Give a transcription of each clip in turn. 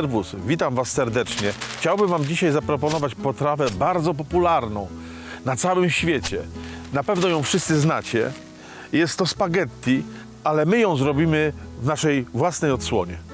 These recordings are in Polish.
Serwus, witam Was serdecznie. Chciałbym Wam dzisiaj zaproponować potrawę bardzo popularną na całym świecie. Na pewno ją wszyscy znacie. Jest to spaghetti, ale my ją zrobimy w naszej własnej odsłonie.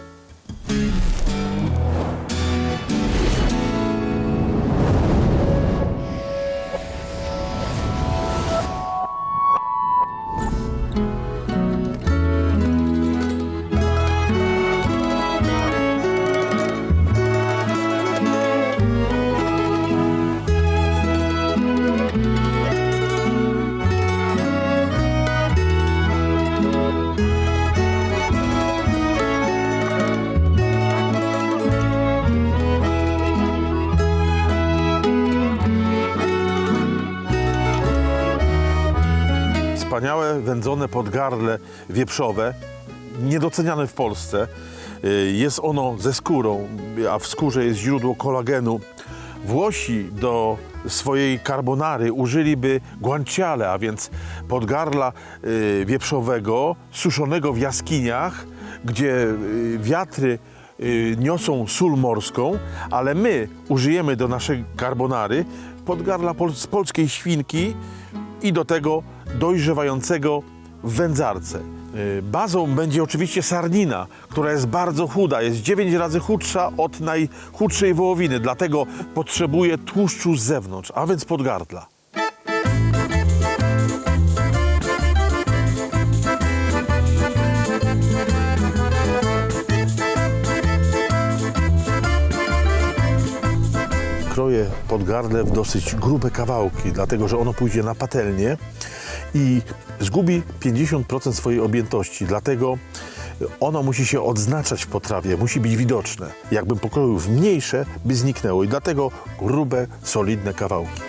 Wędzone podgardle wieprzowe, niedoceniane w Polsce. Y, Jest ono ze skórą, a w skórze jest źródło kolagenu. Włosi do swojej carbonary użyliby guanciale, a więc podgarla y, wieprzowego, suszonego w jaskiniach, gdzie y, wiatry niosą sól morską, ale my użyjemy do naszej carbonary podgarla z polskiej świnki i do tego dojrzewającego w wędzarce. Y, Bazą będzie oczywiście sarnina, która jest bardzo chuda, jest 9 razy chudsza od najchudszej wołowiny, dlatego potrzebuje tłuszczu z zewnątrz, a więc podgardla. kroję podgardle w dosyć grube kawałki, dlatego że ono pójdzie na patelnię i zgubi 50% swojej objętości. Dlatego ono musi się odznaczać w potrawie, musi być widoczne. Jakbym pokroił w mniejsze, by zniknęło i dlatego grube, solidne kawałki.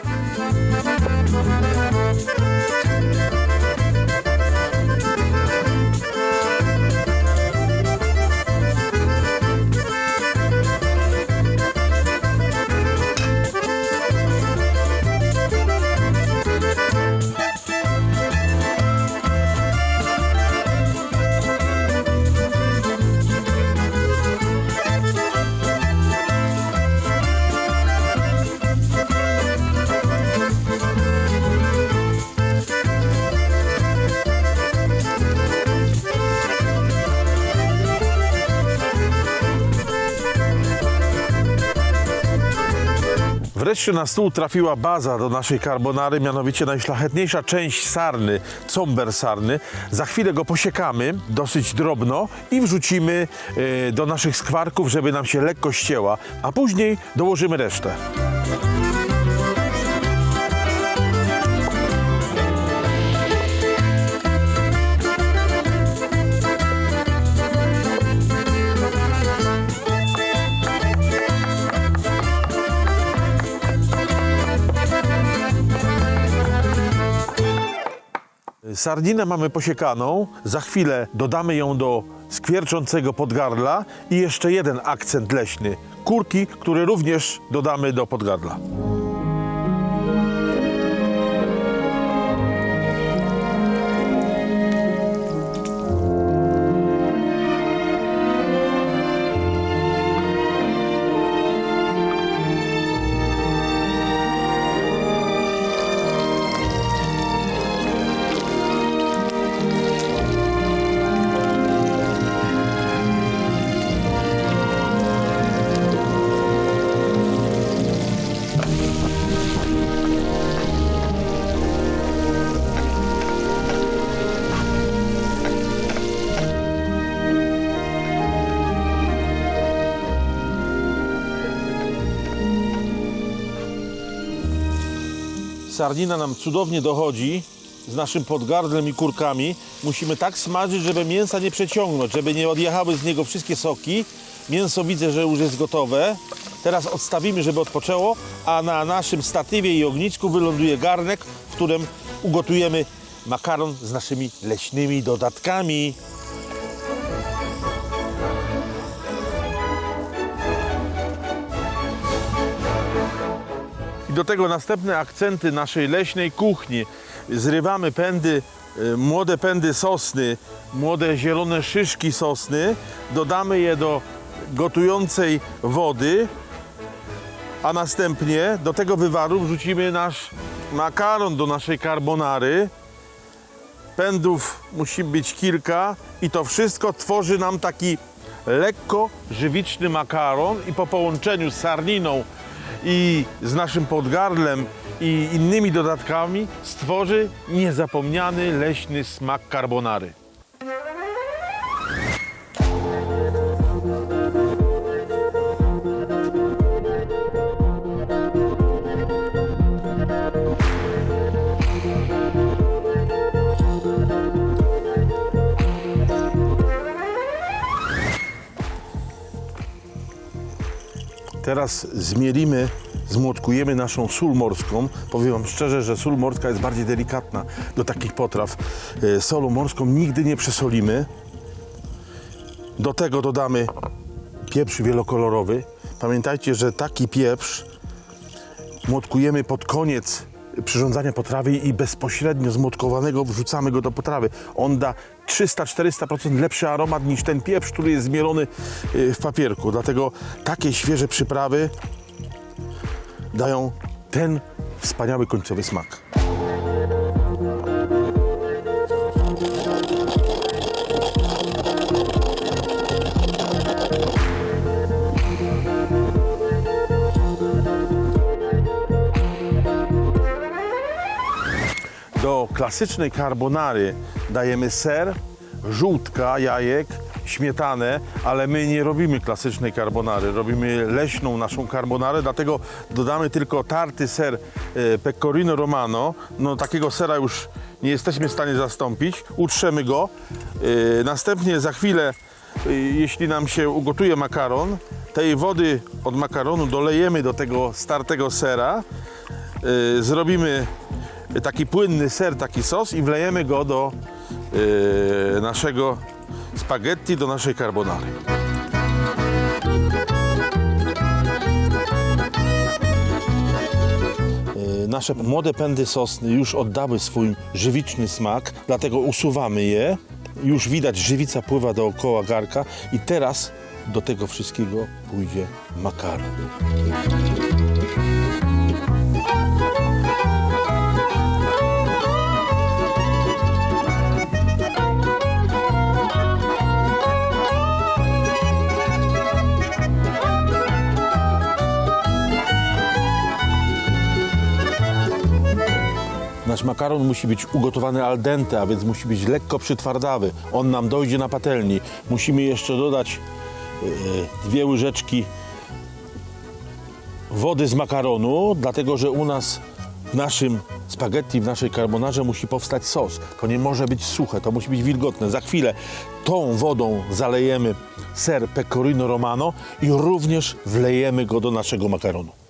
Wreszcie na stół trafiła baza do naszej carbonary, mianowicie najszlachetniejsza część sarny, comber sarny. Za chwilę go posiekamy dosyć drobno i wrzucimy e, do naszych skwarków, żeby nam się lekko ścięła, a później dołożymy resztę. Sardinę mamy posiekaną, za chwilę dodamy ją do skwierczącego podgardla i jeszcze jeden akcent leśny, kurki, które również dodamy do podgardla. Sardina nam cudownie dochodzi z naszym podgardlem i kurkami. Musimy tak smażyć, żeby mięsa nie przeciągnąć, żeby nie odjechały z niego wszystkie soki. Mięso widzę, że już jest gotowe. Teraz odstawimy, żeby odpoczęło, a na naszym statywie i ognisku wyląduje garnek, w którym ugotujemy makaron z naszymi leśnymi dodatkami. Do tego następne akcenty naszej leśnej kuchni. Zrywamy pędy, y, młode pędy sosny, młode zielone szyszki sosny. Dodamy je do gotującej wody, a następnie do tego wywaru wrzucimy nasz makaron do naszej carbonary. Pędów musi być kilka i to wszystko tworzy nam taki lekko żywiczny makaron i po połączeniu z sarniną i z naszym podgardlem i innymi dodatkami stworzy niezapomniany leśny smak carbonary. Teraz zmielimy, zmłotkujemy naszą sól morską. Powiem Wam szczerze, że sól morska jest bardziej delikatna do takich potraw. E, Solą morską nigdy nie przesolimy. Do tego dodamy pieprz wielokolorowy. Pamiętajcie, że taki pieprz młotkujemy pod koniec przyrządzania potrawy i bezpośrednio zmłotkowanego wrzucamy go do potrawy. On da 300-400% lepszy aromat niż ten pieprz, który jest zmielony y, w papierku. Dlatego takie świeże przyprawy dają ten wspaniały końcowy smak. Klasycznej carbonary dajemy ser, żółtka, jajek, śmietanę, ale my nie robimy klasycznej carbonary, robimy leśną naszą carbonarę, dlatego dodamy tylko tarty ser e, pecorino romano. No takiego sera już nie jesteśmy w stanie zastąpić. Utrzemy go. E, Następnie za chwilę, e, jeśli nam się ugotuje makaron, tej wody od makaronu dolejemy do tego startego sera. Zrobimy taki płynny ser, taki sos i wlejemy go do e, naszego spaghetti, do naszej carbonary. E, Nasze młode pędy sosny już oddały swój żywiczny smak, dlatego usuwamy je. Już widać, żywica pływa dookoła garka i teraz do tego wszystkiego pójdzie makaron. Nasz makaron musi być ugotowany al dente, a więc musi być lekko przytwardawy. On nam dojdzie na patelni. Musimy jeszcze dodać e, dwie łyżeczki wody z makaronu, dlatego że u nas w naszym spaghetti, w naszej carbonarze musi powstać sos. To nie może być suche, to musi być wilgotne. Za chwilę tą wodą zalejemy ser pecorino romano i również wlejemy go do naszego makaronu.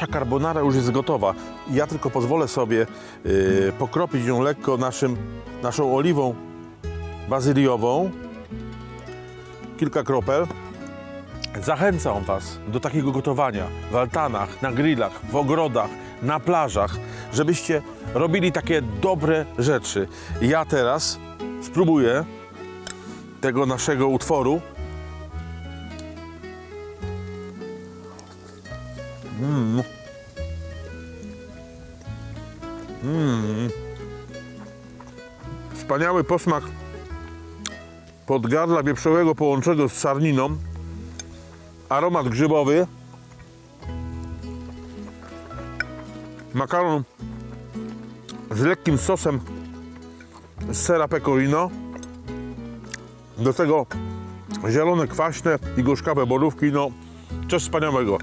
Nasza carbonara już jest gotowa. Ja tylko pozwolę sobie y, pokropić ją lekko naszym, naszą oliwą bazyliową. Kilka kropel. Zachęcam Was do takiego gotowania w altanach, na grillach, w ogrodach, na plażach, żebyście robili takie dobre rzeczy. Ja teraz spróbuję tego naszego utworu. Wspaniały posmak podgardla wieprzowego połączonego z sarniną. Aromat grzybowy. Makaron z lekkim sosem z sera pecorino. Do tego Zielone, kwaśne i gorzkawe borówki, no coś wspaniałego.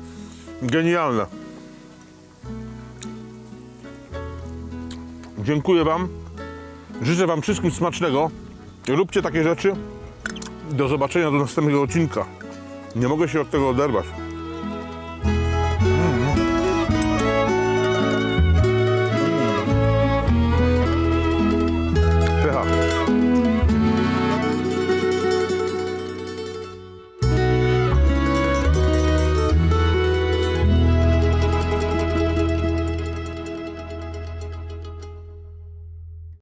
Genialne. Dziękuję Wam. Życzę Wam wszystkim smacznego. Róbcie takie rzeczy. Do zobaczenia do następnego odcinka. Nie mogę się od tego oderwać.